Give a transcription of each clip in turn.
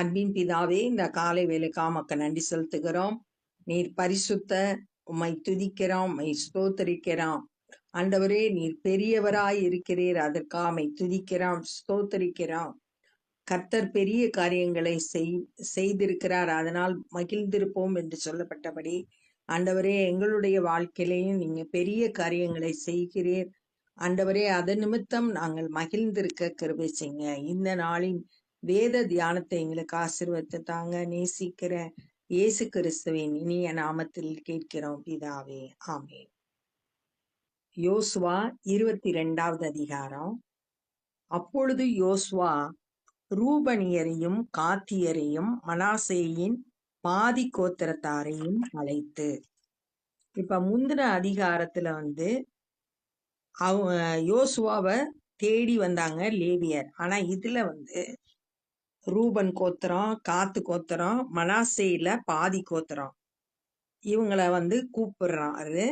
அன்பின் பிதாவே இந்த காலை வேலைக்கா மக்க நன்றி செலுத்துகிறோம். நீர் பரிசுத்த உம்மை துதிக்கிறோம் உம்மை ஸ்தோத்தரிக்கிறோம். ஆண்டவரே நீர் பெரியவராய் இருக்கிறீர் அதற்காக உம்மை துதிக்கிறோம் ஸ்தோத்தரிக்கிறோம். கர்த்தர் பெரிய காரியங்களை செய் செய்திருக்கிறார் அதனால் மகிழ்ந்திருப்போம் என்று சொல்லப்பட்டபடி ஆண்டவரே எங்களுடைய வாழ்க்கையிலையும் நீங்க பெரிய காரியங்களை செய்கிறீர். ஆண்டவரே அதன் நிமித்தம் நாங்கள் மகிழ்ந்திருக்க கிருபை செய்யுங்க. இந்த நாளின் வேத தியானத்தை எங்களுக்கு ஆசீர்வதித்து தாங்க. நேசிக்கிற இயேசு கிறிஸ்துவின் இனிய நாமத்தில் கேட்கிறோம் பிதாவே. ஆமே யோசுவா இருபத்தி ரெண்டாவது அதிகாரம். அப்பொழுது யோசுவா ரூபனியரையும் காத்தியரையும் மனாசேயின் பாதி கோத்திரத்தாரையும் அழைத்து இப்ப முந்தின அதிகாரத்துல வந்து அவ யோசுவாவை தேடி வந்தாங்க லேவியர். ஆனா இதுல வந்து ரூபன் கோத்திரம் காத்து கோத்திரம் மனாசேயில பாதி கோத்திரம். இவங்கள வந்து கூப்பிடுறாரு.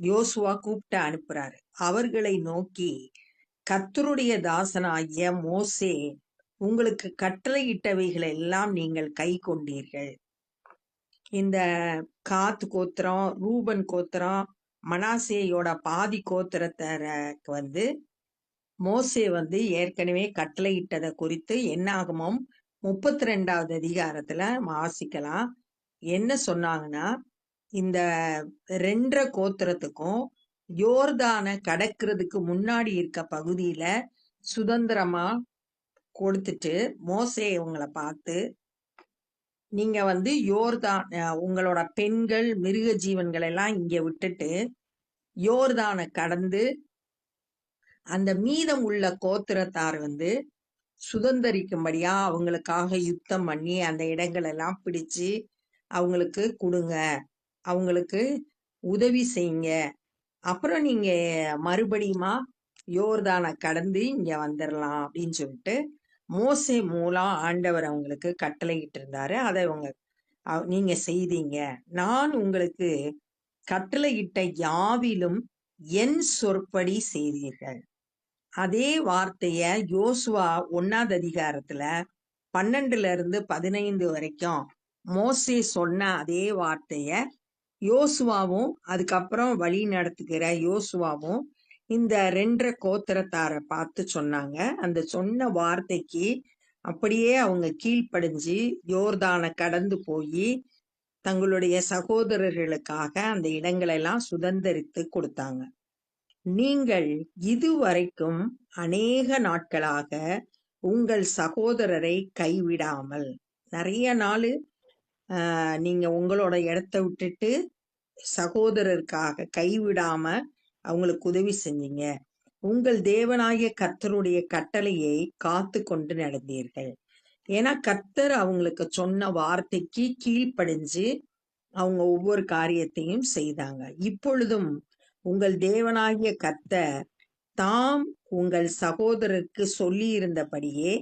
யோசுவா கூப்பிட்டு அனுப்புறாரு. அவர்களை நோக்கி கத்தருடைய தாசனாகிய மோசே உங்களுக்கு கட்டளையிட்டவைகளை எல்லாம் நீங்கள் கை கொண்டீர்கள். இந்த காத்து கோத்திரம் ரூபன் கோத்திரம் மனாசேயோட பாதி கோத்திரத்தருக்கு வந்து மோசே வந்து ஏற்கனவே கட்டளையிட்டதை குறித்து என்னாகமும் முப்பத்தி ரெண்டாவது அதிகாரத்துல வாசிக்கலாம். என்ன சொன்னாங்கன்னா இந்த ரெண்டரை கோத்திரத்துக்கும் யோர்தான கடக்கிறதுக்கு முன்னாடி இருக்க பகுதியில சுதந்திரமா கொடுத்துட்டு மோசே இவங்களை பார்த்து நீங்க வந்து யோர்தான் உங்களோட பெண்கள் மிருக ஜீவன்களை எல்லாம் இங்க விட்டுட்டு யோர்தானை கடந்து அந்த மீதம் உள்ள கோத்திரத்தார் வந்து சுதந்திரிக்கும்படியா அவங்களுக்காக யுத்தம் பண்ணி அந்த இடங்கள் எல்லாம் பிடிச்சு அவங்களுக்கு கொடுங்க. அவங்களுக்கு உதவி செய்யுங்க. அப்புறம் நீங்க மறுபடியுமா யோர்தானை கடந்து இங்க வந்துடலாம் அப்படின்னு சொல்லிட்டு மோசே மூலம் ஆண்டவர் அவங்களுக்கு கட்டளையிட்டு இருந்தாரு அதை அவங்க அவ- நீங்க செய்தீங்க. நான் உங்களுக்கு கட்டளையிட்ட யாவிலும் என் சொற்படி செய்தீர்கள். அதே வார்த்தைய யோசுவா ஒன்னாவது அதிகாரத்துல பன்னெண்டுல இருந்து பதினைந்து வரைக்கும் மோசே சொன்ன அதே வார்த்தைய யோசுவாவும் அதுக்கப்புறம் வழி நடத்துகிற யோசுவாவும் இந்த ரெண்டரை கோத்திரத்தாரை பார்த்து சொன்னாங்க. அந்த சொன்ன வார்த்தைக்கு அப்படியே அவங்க கீழ்ப்படிஞ்சு யோர்தானை கடந்து போய் தங்களுடைய சகோதரர்களுக்காக அந்த இடங்களெல்லாம் சுதந்திரித்து கொடுத்தாங்க. நீங்கள் இதுவரைக்கும் அநேக நாட்களாக உங்கள் சகோதரரை கைவிடாமல் நிறைய நாள் நீங்க உங்களோட இடத்த விட்டுட்டு சகோதரருக்காக கைவிடாம அவங்களுக்கு உதவி செஞ்சீங்க. உங்கள் தேவனாகிய கர்த்தருடைய கட்டளையை காத்து கொண்டு நடந்தீர்கள். ஏன்னா கர்த்தர் அவங்களுக்கு சொன்ன வார்த்தைக்கு கீழ்ப்படிஞ்சு அவங்க ஒவ்வொரு காரியத்தையும் செய்தாங்க. இப்பொழுதும் உங்கள் தேவனாகிய கர்த்தர் தாம் உங்கள் சகோதரருக்கு சொல்லியிருந்தபடியே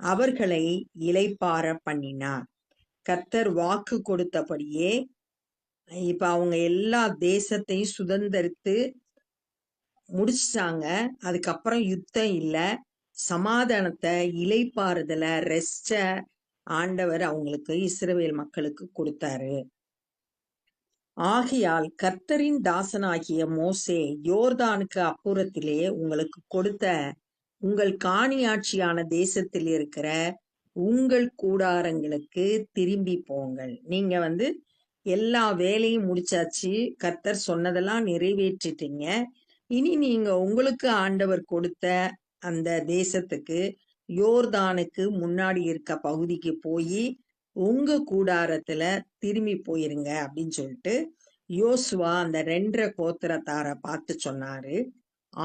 அவர்களை இலைப்பார பண்ணினார். கர்த்தர் வாக்கு கொடுத்தபடியே இப்ப அவங்க எல்லா தேசத்தையும் சுதந்திரித்து முடிச்சிட்டாங்க. அதுக்கப்புறம் யுத்தம் இல்லை. சமாதானத்தை இலைப்பாறுதல ரெஸ்ட ஆண்டவர் அவங்களுக்கு இஸ்ரவேல் மக்களுக்கு கொடுத்தாரு. ஆகையால் கர்த்தரின் தாசனாகிய மோசே யோர்தானுக்கு அப்புறத்திலே உங்களுக்கு கொடுத்த உங்கள் காணியாட்சியான தேசத்தில் இருக்கிற உங்கள் கூடாரங்களுக்கு திரும்பி போங்கள். நீங்க வந்து எல்லா வேலையும் முடிச்சாச்சு கர்த்தர் சொன்னதெல்லாம் நிறைவேற்றிட்டீங்க. இனி நீங்க உங்களுக்கு ஆண்டவர் கொடுத்த அந்த தேசத்துக்கு யோர்தானுக்கு முன்னாடி இருக்க பகுதிக்கு போய் உங்க கூடாரத்துல திரும்பி போயிருங்க அப்படின்னு சொல்லிட்டு யோசுவா அந்த ரெண்டரை கோத்திரத்தாரை பார்த்து சொன்னாரு.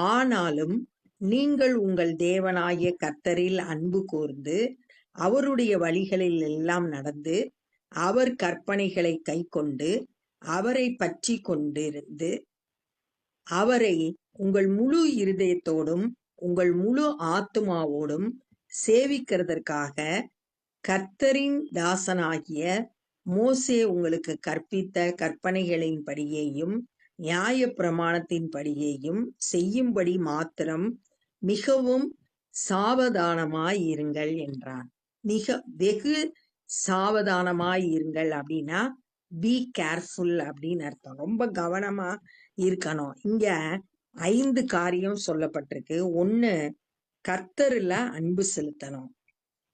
ஆனாலும் நீங்கள் உங்கள் தேவனாகிய கர்த்தரில் அன்பு கூர்ந்து அவருடைய வழிகளில் எல்லாம் நடந்து அவர் கற்பனைகளை கைக்கொண்டு அவரை பற்றி கொண்டிருந்து அவரை உங்கள் முழு இருதயத்தோடும் உங்கள் முழு ஆத்துமாவோடும் சேவிக்கிறதற்காக கர்த்தரின் தாசனாகிய மோசே உங்களுக்கு கற்பித்த கற்பனைகளின்படியேயும் நியாய பிரமாணத்தின்படியேயும் செய்யும்படி மாத்திரம் மிகவும் சாவதானமாயிருங்கள் என்றான் மிக வெகு சாவதானமாயிருங்கள் அப்படின்னா பி கேர்ஃபுல் அப்படின்னு அர்த்தம். ரொம்ப கவனமா இருக்கணும். இங்க ஐந்து காரியம் சொல்லப்பட்டிருக்கு. ஒண்ணு கர்த்தர்ல அன்பு செலுத்தணும்.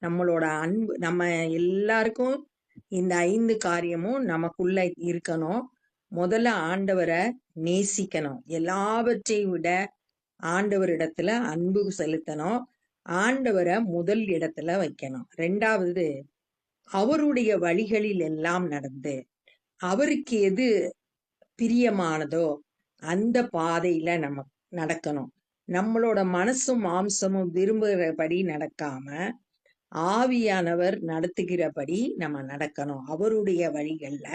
நம்மளோட அன்பு நம்ம எல்லாருக்கும் இந்த ஐந்து காரியமும் நமக்குள்ள இருக்கணும். முதல்ல ஆண்டவரை நேசிக்கணும். எல்லாவற்றையும் விட ஆண்டவரிடத்துல அன்பு செலுத்தணும். ஆண்டவரை முதல் இடத்துல வைக்கணும். ரெண்டாவது அவருடைய வழிகளில் எல்லாம் நடந்து அவருக்கு எது பிரியமானதோ அந்த பாதையில நம்ம நடக்கணும். நம்மளோட மனசும் மாம்சமும் விரும்புகிறபடி நடக்காம ஆவியானவர் நடத்துகிறபடி நம்ம நடக்கணும். அவருடைய வழிகள்ல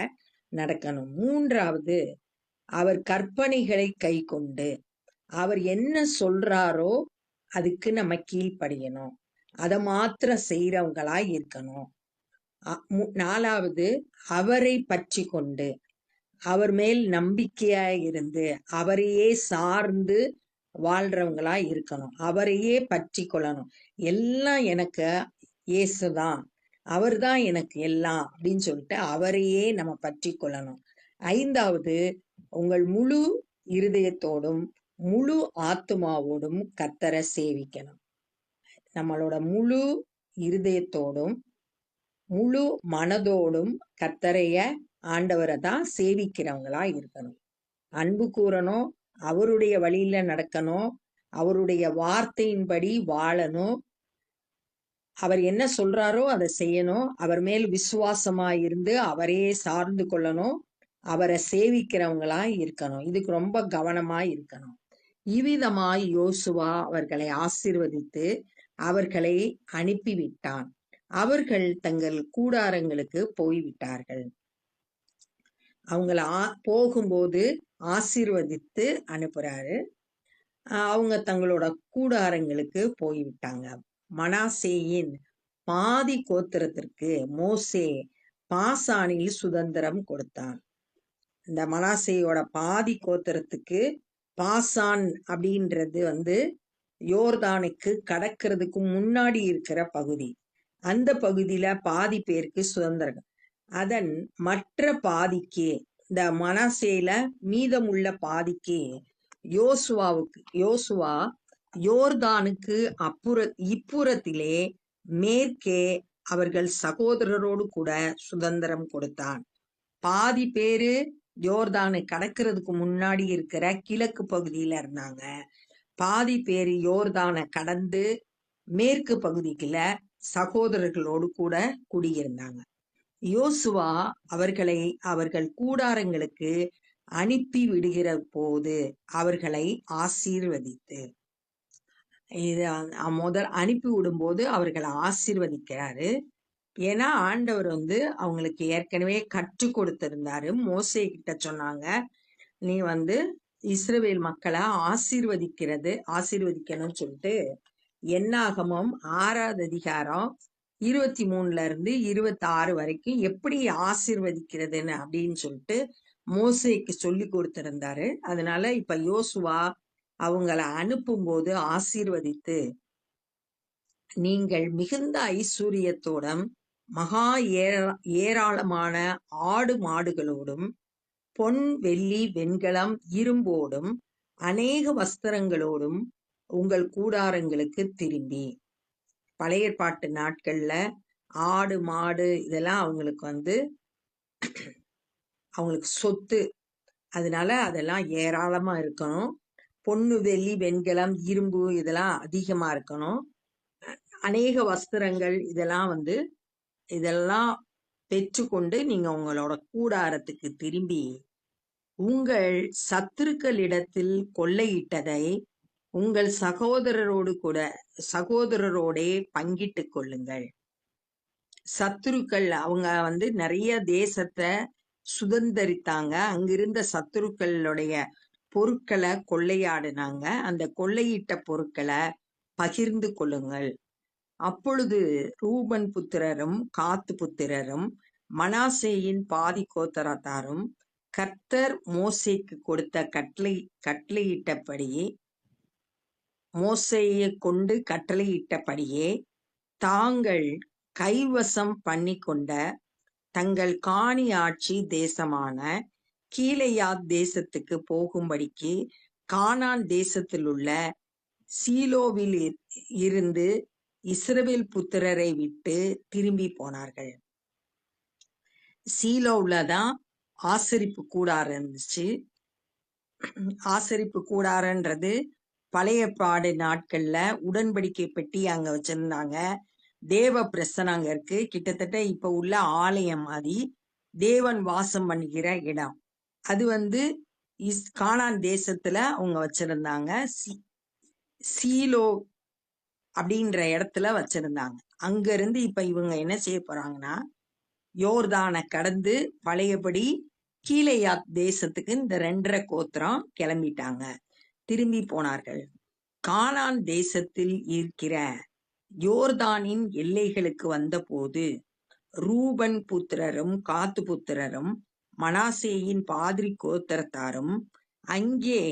நடக்கணும். மூன்றாவது அவர் கற்பனைகளை கை கொண்டு அவர் என்ன சொல்றாரோ அதுக்கு நம்ம கீழ்ப்படியணும். அதை மாத்திரம் செய்யறவங்களா இருக்கணும். நாலாவது அவரை பற்றி கொண்டு அவர் மேல் நம்பிக்கையா இருந்து அவரையே சார்ந்து வாழ்றவங்களா இருக்கணும். அவரையே பற்றி கொள்ளணும். எல்லாம் எனக்கு இயேசுதான் அவர்தான் எனக்கு எல்லாம் அப்படின்னு சொல்லிட்டு அவரையே நம்ம பற்றி கொள்ளணும். ஐந்தாவது உங்கள் முழு இருதயத்தோடும் முழு ஆத்துமாவோடும் கத்தரை சேவிக்கணும். நம்மளோட முழு இருதயத்தோடும் முழு மனதோடும் கத்தரைய ஆண்டவரை தான் சேவிக்கிறவங்களா இருக்கணும். அன்பு கூறணும் அவருடைய வழியில நடக்கணும் அவருடைய வார்த்தையின்படி வாழணும் அவர் என்ன சொல்றாரோ அதை செய்யணும். அவர் மேல் விசுவாசமா இருந்து அவரையே சார்ந்து கொள்ளணும். அவரை சேவிக்கிறவங்களா இருக்கணும். இதுக்கு ரொம்ப கவனமா இருக்கணும். இவ்விதமாய் யோசுவா அவர்களை ஆசிர்வதித்து அவர்களை அனுப்பிவிட்டான். அவர்கள் தங்கள் கூடாரங்களுக்கு போய்விட்டார்கள். அவங்கள ஆ- போகும்போது ஆசீர்வதித்து அனுப்புறாரு. அவங்க தங்களோட கூடாரங்களுக்கு போய்விட்டாங்க. மனாசேயின் பாதி கோத்திரத்திற்கு மோசே பாசானில் சுதந்திரம் கொடுத்தான். இந்த மனாசேயோட பாதி கோத்திரத்துக்கு பாசான் அப்படின்றது வந்து யோர்தானுக்கு கடக்கிறதுக்கு முன்னாடி இருக்கிற பகுதி. அந்த பகுதியில பாதி பேருக்கு சுதந்திரம். அதன் மற்ற பாதிக்கு இந்த மனாசேல மீதமுள்ள பாதிக்கு யோசுவாவுக்கு யோசுவா யோர்தானுக்கு அப்புற இப்புறத்திலே மேற்கே அவர்கள் சகோதரரோடு கூட சுதந்திரம் கொடுத்தான். பாதி பேரு யோர்தானை கடக்கிறதுக்கு முன்னாடி இருக்கிற கிழக்கு பகுதியில இருந்தாங்க. பாதி பேர் யோர்தானை கடந்து மேற்கு பகுதிக்குள்ள சகோதரர்களோடு கூட குடியிருந்தாங்க. யோசுவா அவர்களை அவர்கள் கூடாரங்களுக்கு அனுப்பி விடுகிற போது அவர்களை ஆசீர்வதித்து இது முதல் அனுப்பி விடும்போது அவர்களை ஆசிர்வதிக்கிறாரு. ஏன்னா ஆண்டவர் வந்து அவங்களுக்கு ஏற்கனவே கற்றுக் கொடுத்திருந்தாரு. மோசை கிட்ட சொன்னாங்க நீ வந்து இஸ்ரேல் மக்களை ஆசீர்வதிக்கிறது ஆசீர்வதிக்கணும்னு சொல்லிட்டு என்னாகமும் ஆறாவது அதிகாரம் இருபத்தி மூணுல இருந்து இருபத்தி ஆறு வரைக்கும் எப்படி ஆசீர்வதிக்கிறதுன்னு அப்படின்னு சொல்லிட்டு மோசைக்கு சொல்லி கொடுத்திருந்தாரு. அதனால இப்ப யோசுவா அவங்கள அனுப்பும்போது ஆசீர்வதித்து நீங்கள் மிகுந்த ஐஸ்வர்யத்தோடும் மகா ஏரா- ஏராளமான ஆடு மாடுகளோடும் பொன் வெள்ளி வெண்கலம் இரும்போடும் அநேக வஸ்திரங்களோடும் உங்கள் கூடாரங்களுக்கு திரும்பி. பழைய பாட்டு நாட்கள்ல ஆடு மாடு இதெல்லாம் அவங்களுக்கு வந்து அவங்களுக்கு சொத்து. அதனால அதெல்லாம் ஏராளமா இருக்கணும். பொண்ணு வெள்ளி வெண்கலம் இரும்பு இதெல்லாம் அதிகமா இருக்கணும். அநேக வஸ்திரங்கள் இதெல்லாம் வந்து இதெல்லாம் பெற்றுக்கொண்டு நீங்க உங்களோட கூடாரத்துக்கு திரும்பி உங்கள் சத்துருக்களிடத்தில் கொள்ளையிட்டதை உங்கள் சகோதரரோடு கூட சகோதரரோடே பங்கிட்டு கொள்ளுங்கள். சத்துருக்கள் அவங்க வந்து நிறைய தேசத்தை சுதந்தரித்தாங்க. அங்கிருந்த சத்துருக்களுடைய பொருட்களை கொள்ளையாடினாங்க. அந்த கொள்ளையிட்ட பொருட்களை பகிர்ந்து கொள்ளுங்கள். அப்பொழுது ரூபன் புத்திரரும் காத்து புத்திரரும் மனாசேயின் பாதி கோத்தரத்தாரும் கர்த்தர் மோசேக்கு கொடுத்த கட்டளை கட்டளையிட்டபடியே மோசையை கொண்டு கட்டளையிட்டபடியே தாங்கள் கைவசம் பண்ணி கொண்ட தங்கள் காணி ஆட்சி தேசமான கீழையாத் தேசத்துக்கு போகும்படிக்கு கானான் தேசத்திலுள்ள சீலோவில் இருந்து இஸ்ரவேல் புத்திரரை விட்டு திரும்பி போனார்கள். சீலோவில் தான் ஆசரிப்பு கூடாரம் இருந்துச்சு. ஆசரிப்பு கூடாரன்றது பழைய பாடு நாட்கள்ல உடன்படிக்கை பெட்டி அங்க வச்சிருந்தாங்க. தேவ பிரசனம் அங்க இருக்கு. கிட்டத்தட்ட இப்ப உள்ள ஆலயம் மாதிரி தேவன் வாசம் பண்ணுகிற இடம். அது வந்து இஸ் காணான் தேசத்துல அவங்க வச்சிருந்தாங்க. சீலோ அப்படின்ற இடத்துல வச்சிருந்தாங்க. அங்க இருந்து இப்ப இவங்க என்ன செய்ய போறாங்கன்னா யோர்தானை கடந்து பழையபடி கீலேயாத் தேசத்துக்கு இந்த ரெண்டரை கோத்திரம் கிளம்பிட்டாங்க. திரும்பி போனார்கள். கானான் தேசத்தில் இருக்கிற யோர்தானின் எல்லைகளுக்கு வந்தபோது ரூபன் புத்திரரும் காத்து புத்திரரும் மனாசேயின் பாதிரி கோத்திரத்தாரும் அங்கே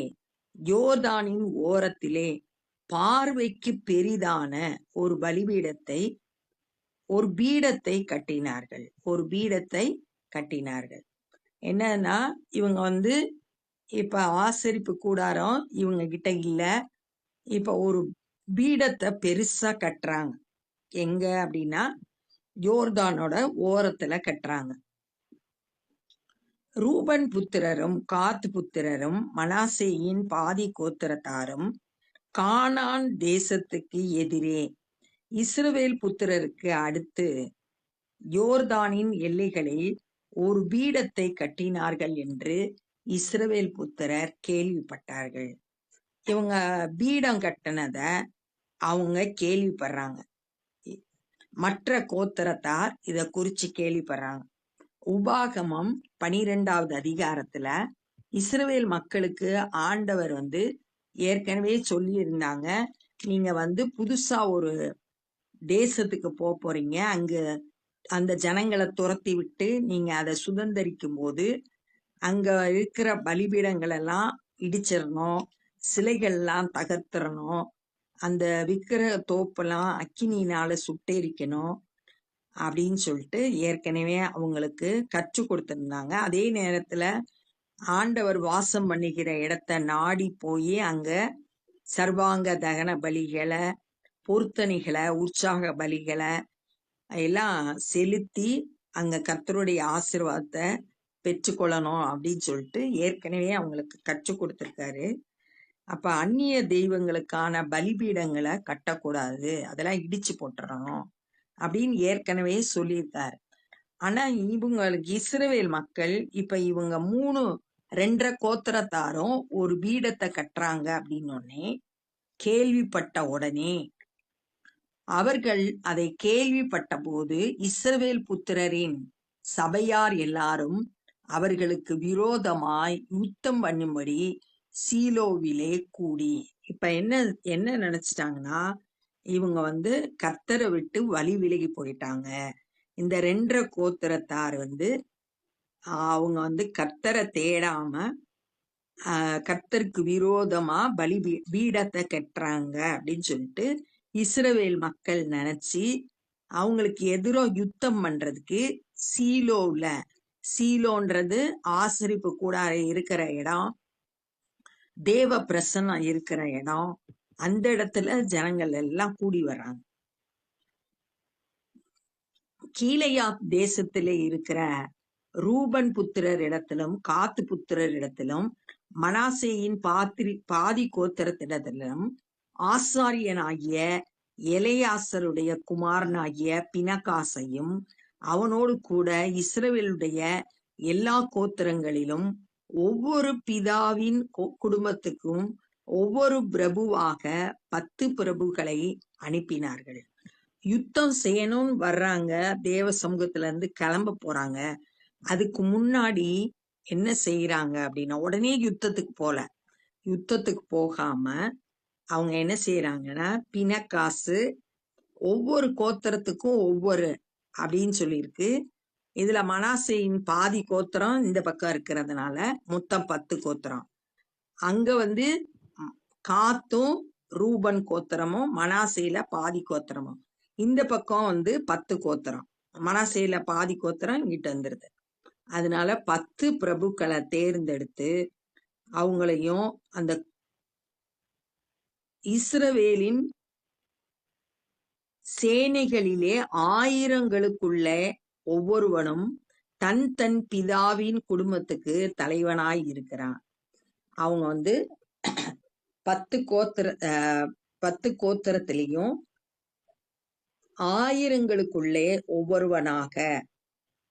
யோர்தானின் ஓரத்திலே பார்வைக்கு பெரிதான ஒரு பலிபீடத்தை ஒரு பீடத்தை கட்டினார்கள். ஒரு பீடத்தை கட்டினார்கள். என்னன்னா இவங்க வந்து இப்ப ஆசரிப்பு கூடாரம் இவங்க கிட்ட இல்ல. இப்ப ஒரு பீடத்தை பெருசா கட்டுறாங்க. எங்க அப்படின்னா யோர்தானோட ஓரத்துல கட்டுறாங்க. ரூபன் புத்திரரும் காத் புத்திரரும் மனாசேயின் பாதி கோத்திரத்தாரும் கானான் தேசத்துக்கு எதிரே. இஸ்ரவேல் புத்திரருக்கு அடுத்து யோர்தானின் எல்லைகளில் ஒரு பீடத்தை கட்டினார்கள் என்று இஸ்ரவேல் புத்திரர் கேள்விப்பட்டார்கள். இவங்க பீடம் கட்டினத அவங்க கேள்விப்படுறாங்க. மற்ற கோத்திரத்தார் இத குறிச்சு கேள்விப்படுறாங்க. உபாகமம் பனிரெண்டாவது அதிகாரத்துல இஸ்ரவேல் மக்களுக்கு ஆண்டவர் வந்து ஏற்கனவே சொல்லி இருந்தாங்க நீங்க வந்து புதுசா ஒரு தேசத்துக்கு போக போறீங்க. அங்க அந்த ஜனங்களை துரத்தி விட்டு நீங்க அதை சுதந்திரிக்கும் போது அங்க இருக்கிற பலிபீடங்கள் எல்லாம் இடிச்சிடணும் சிலைகள்லாம் தகர்த்திடணும் அந்த விக்கிரக தோப்பெல்லாம் அக்கினியினால சுட்டெரிக்கணும் அப்படின்னு சொல்லிட்டு ஏற்கனவே அவங்களுக்கு கற்றுக் கொடுத்துருந்தாங்க. அதே நேரத்துல ஆண்டவர் வாசம் பண்ணுகிற இடத்த நாடி போய் அங்க சர்வாங்க தகன பலிகளை பொருத்தணிகளை உற்சாக பலிகளை எல்லாம் செலுத்தி அங்க கர்த்தருடைய ஆசிர்வாதத்தை பெற்றுக்கொள்ளணும் அப்படின்னு சொல்லிட்டு ஏற்கனவே அவங்களுக்கு கற்றுக் கொடுத்துருக்காரு. அப்ப அந்நிய தெய்வங்களுக்கான பலிபீடங்களை கட்டக்கூடாது. அதெல்லாம் இடிச்சு போட்டுறணும். அப்படின்னு ஏற்கனவே சொல்லியிருக்காரு. ஆனா இவங்களுக்கு இஸ்ரவேல் மக்கள் இப்ப இவங்க மூணு ரெண்டரை கோத்திரத்தாரும் ஒரு பீடத்தை கட்டுறாங்க அப்படின்னு கேள்விப்பட்ட உடனே அவர்கள் அதை கேள்விப்பட்ட போது இஸ்ரவேல் புத்திரரின் சபையார் எல்லாரும் அவர்களுக்கு விரோதமாய் யுத்தம் பண்ணும்படி சீலோவிலே கூடி இப்ப என்ன என்ன நினைச்சிட்டாங்கன்னா இவங்க வந்து கர்த்தரை விட்டு வழி விலகி போயிட்டாங்க. இந்த ரெண்டரை கோத்திரத்தார் வந்து அவங்க வந்து கர்த்தரை தேடாம ஆஹ் கர்த்தருக்கு விரோதமா பலி பீடத்தை கட்டுறாங்க அப்படின்னு சொல்லிட்டு இஸ்ரவேல் மக்கள் நினைச்சு அவங்களுக்கு எதிரோ யுத்தம் பண்றதுக்கு சீலோல சீலோன்றது ஆசரிப்பு கூட இருக்கிற இடம் தேவ பிரசனம் இருக்கிற இடம் அந்த இடத்துல ஜனங்கள் எல்லாம் கூடி வர்றாங்க. கீழையா தேசத்திலே இருக்கிற ரூபன் புத்திரர் இடத்திலும் காத்து புத்திரர் இடத்திலும் மனாசேயின் பாத்திரி பாதி கோத்திரத்திடத்திலும் ஆசாரியனாகிய எலையாசருடைய குமாரனாகிய பினகாசையும் அவனோடு கூட இஸ்ரவேலுடைய எல்லா கோத்திரங்களிலும் ஒவ்வொரு பிதாவின் குடும்பத்துக்கும் ஒவ்வொரு பிரபுவாக பத்து பிரபுக்களை அனுப்பினார்கள். யுத்தம் செய்யணும்னு வர்றாங்க. தேவ சமூகத்துல இருந்து கிளம்ப போறாங்க. அதுக்கு முன்னாடி என்ன செய்யறாங்க அப்படின்னா உடனே யுத்தத்துக்கு போல. யுத்தத்துக்கு போகாம அவங்க என்ன செய்யறாங்கன்னா பிணக்காசு ஒவ்வொரு கோத்திரத்துக்கும் ஒவ்வொரு அப்படின்னு சொல்லியிருக்கு. இதுல மனாசையின் பாதி கோத்திரம் இந்த பக்கம் இருக்கிறதுனால மொத்தம் பத்து கோத்திரம். அங்க வந்து காத்தும் ரூபன் கோத்திரமும் மனாசேல பாதி கோத்திரமும். இந்த பக்கம் வந்து பத்து கோத்திரம். மனாசையில பாதி கோத்திரம் இங்கிட்ட வந்துருது. அதனால பத்து பிரபுக்களை தேர்ந்தெடுத்து அவங்களையும் அந்த இஸ்ரவேலின் சேனைகளிலே ஆயிரங்களுக்குள்ள ஒவ்வொருவனும் தன் தன் பிதாவின் குடும்பத்துக்கு தலைவனாய் இருக்கிறான். அவங்க வந்து பத்து கோத்திர பத்து கோத்திரத்திலையும் ஆயிரங்களுக்குள்ளே ஒவ்வொருவனாக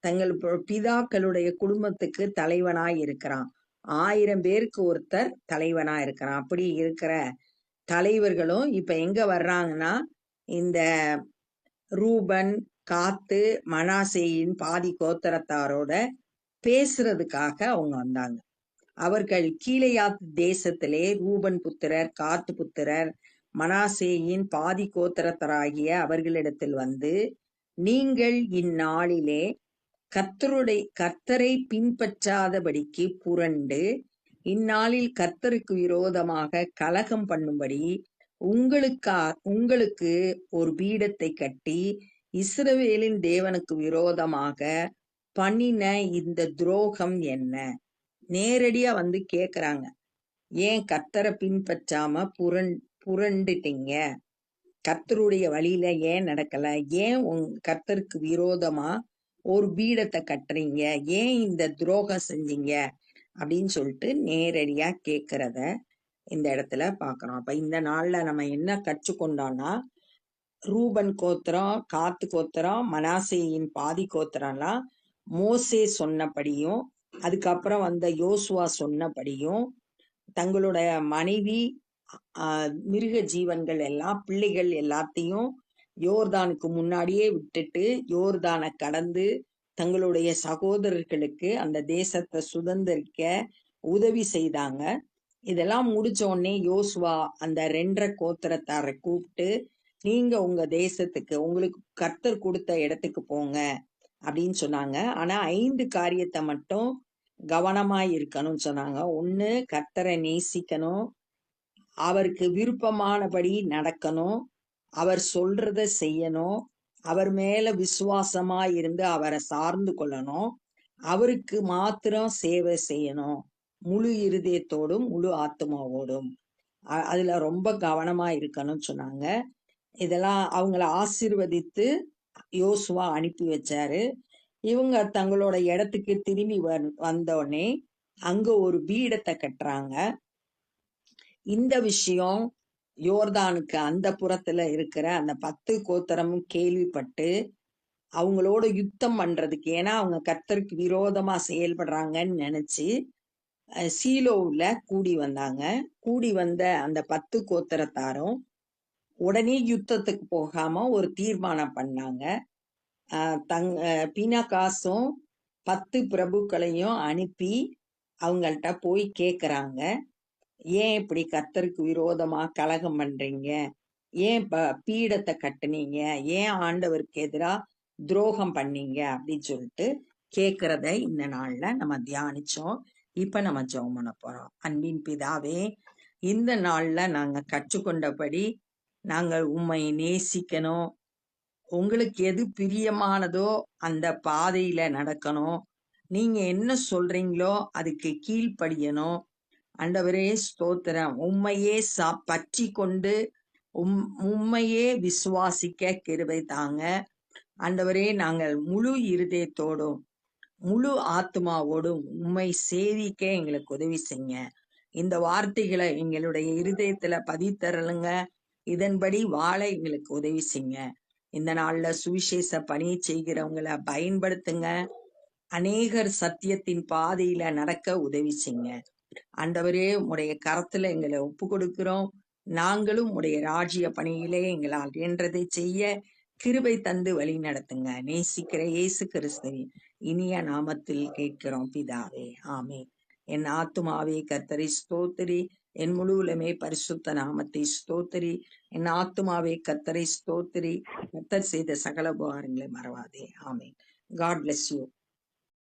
தங்கள் பிதாக்களுடைய குடும்பத்துக்கு தலைவனாய் இருக்கிறான். ஆயிரம் பேருக்கு ஒருத்தர் தலைவனா இருக்கிறான். அப்படி இருக்கிற தலைவர்களும் இப்ப எங்க வர்றாங்கன்னா இந்த ரூபன் காத்து மனாசேயின் பாதி கோத்தரத்தாரோட பேசுறதுக்காக அவங்க வந்தாங்க. அவர்கள் கீழையாத் தேசத்திலே ரூபன் புத்திரர் காத்து புத்திரர் மனாசேயின் பாதி கோத்திரத்தராகிய அவர்களிடத்தில் வந்து நீங்கள் இந்நாளிலே கர்த்தருடைய கர்த்தரை பின்பற்றாதபடிக்கு புரண்டு இந்நாளில் கர்த்தருக்கு விரோதமாக கலகம் பண்ணும்படி உங்களுக்கா உங்களுக்கு ஒரு பீடத்தை கட்டி இஸ்ரவேலின் தேவனுக்கு விரோதமாக பண்ணின இந்த துரோகம் என்ன? நேரடியா வந்து கேக்குறாங்க. ஏன் கத்தரை பின்பற்றாம புரண் புரண்டுட்டீங்க? கத்தருடைய வழியில ஏன் நடக்கல? ஏன் உங் கர்த்தருக்கு விரோதமா ஒரு பீடத்தை கட்டுறீங்க? ஏன் இந்த துரோகம் செஞ்சீங்க? அப்படின்னு சொல்லிட்டு நேரடியா கேக்குறத இந்த இடத்துல பாக்குறோம். அப்ப இந்த நாள்ல நம்ம என்ன கற்றுக்கொண்டோம்னா ரூபன் கோத்திரம் காத்து கோத்திரம் மனாசேயின் பாதி கோத்திரம்லாம் மோசே சொன்னபடியும் அதுக்கப்புறம் வந்த யோசுவா சொன்னபடியும் தங்களுடைய மனைவி மிருக ஜீவன்கள் எல்லாம் பிள்ளைகள் எல்லாத்தையும் யோர்தானுக்கு முன்னாடியே விட்டுட்டு யோர்தானை கடந்து தங்களுடைய சகோதரர்களுக்கு அந்த தேசத்தை சுதந்திரிக்க உதவி செய்தாங்க. இதெல்லாம் முடிச்ச உடனே யோசுவா அந்த ரெண்டரை கோத்திரத்தாரை கூப்பிட்டு நீங்க உங்க தேசத்துக்கு உங்களுக்கு கர்த்தர் கொடுத்த இடத்துக்கு போங்க. அப்படின்னு சொன்னாங்க. ஆனா ஐந்து காரியத்தை மட்டும் கவனமா இருக்கணும்னு சொன்னாங்க. ஒண்ணு கர்த்தரை நேசிக்கணும். அவருக்கு விருப்பமானபடி நடக்கணும். அவர் சொல்றத செய்யணும். அவர் மேல விசுவாசமா இருந்து அவரை சார்ந்து கொள்ளணும். அவருக்கு மாத்திரம் சேவை செய்யணும். முழு இருதயத்தோடும் முழு ஆத்மாவோடும் அ- அதுல ரொம்ப கவனமா இருக்கணும்னு சொன்னாங்க. இதெல்லாம் அவங்கள ஆசீர்வதித்து யோசுவா அனுப்பி வச்சாரு. இவங்க தங்களோட இடத்துக்கு திரும்பி வந்- அங்க ஒரு பீடத்தை கட்டுறாங்க. இந்த விஷயம் யோர்தானுக்கு அந்த புறத்துல இருக்கிற அந்த பத்து கோத்தரமும் கேள்விப்பட்டு அவங்களோட யுத்தம் பண்றதுக்கு ஏன்னா அவங்க கர்த்தருக்கு விரோதமா செயல்படுறாங்கன்னு நினைச்சு சீலோவுல கூடி வந்தாங்க. கூடி வந்த அந்த பத்து கோத்தரத்தாரும் உடனே யுத்தத்துக்கு போகாம ஒரு தீர்மானம் பண்ணாங்க. தங் ஆஹ் பினகாசும் பத்து பிரபுக்களையும் அனுப்பி அவங்கள்ட்ட போய் கேக்குறாங்க. ஏன் இப்படி கர்த்தருக்கு விரோதமா கலகம் பண்றீங்க? ஏன் ப- பீடத்தை கட்டுனீங்க? ஏன் ஆண்டவருக்கு எதிராக துரோகம் பண்ணீங்க? அப்படின்னு சொல்லிட்டு கேக்குறத இந்த நாள்ல நம்ம தியானிச்சோம். இப்ப நம்ம ஜெபம் பண்ண போறோம். அன்பின் பிதாவே இந்த நாள்ல நாங்க கற்றுக்கொண்டபடி நாங்கள் உம்மை நேசிக்கணும். உங்களுக்கு எது பிரியமானதோ அந்த பாதையில நடக்கணும். நீங்க என்ன சொல்றீங்களோ அதுக்கு கீழ்ப்படியணும். அண்டவரே ஸ்தோத்திரம். உம்மையே சா பற்றி கொண்டு உம் உண்மையே விசுவாசிக்க கிருபை தாங்க. ஆண்டவரே நாங்கள் முழு இருதயத்தோடும் முழு ஆத்மாவோடும் உண்மை சேவிக்க எங்களுக்கு உதவி செய்யுங்க. இந்த வார்த்தைகளை எங்களுடைய இருதயத்துல பதித்தரலுங்க இதன்படி வாழ எங்களுக்கு உதவி செய்யுங்க. இந்த நாள்ல சுவிசேஷ பணி செய்கிறவங்கள பயன்படுத்துங்க. அநேகர் சத்தியத்தின் பாதையில நடக்க உதவி செய்யுங்க. ஆண்டவரே உடைய கரத்துல எங்களை ஒப்பு கொடுக்கிறோம். நாங்களும் உடைய ராஜ்ய பணியிலே எங்களால் என்றதை செய்ய கிருபை தந்து வழி நடத்துங்க. நேசிக்கிற இயேசு கிறிஸ்துவின் இனிய நாமத்தில் கேட்கிறோம் பிதாவே. ஆமே என் ஆத்துமாவே கத்தரி ஸ்தோத்திரி. என் முழுவலுமே பரிசுத்த நாமத்தை ஸ்தோத்திரி. என் ஆத்துமாவே கத்தரை ஸ்தோத்திரி. கத்தர் செய்த சகல உபகாரங்களை மறவாதே. ஆமேன். God bless you